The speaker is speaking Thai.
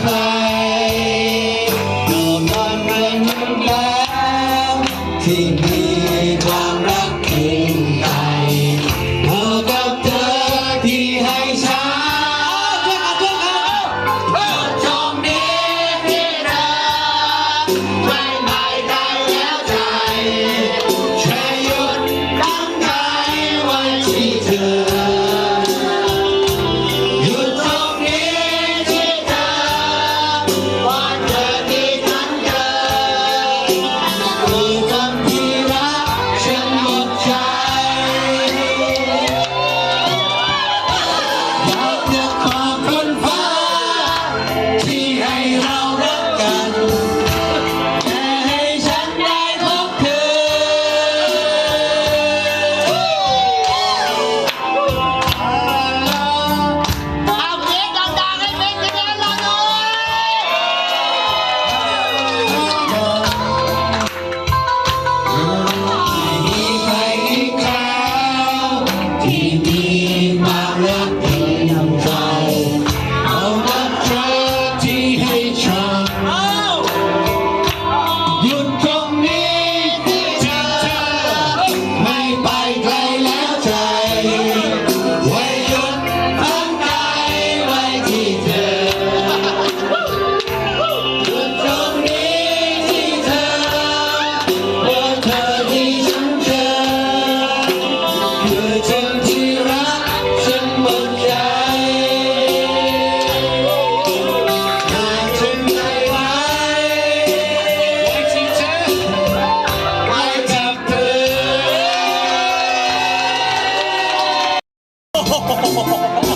ใครโดนนอนแล้วที่มีความรักเพีงใดพอกับเธอที่ให้ฉันจงดีที่รักไม่ oh.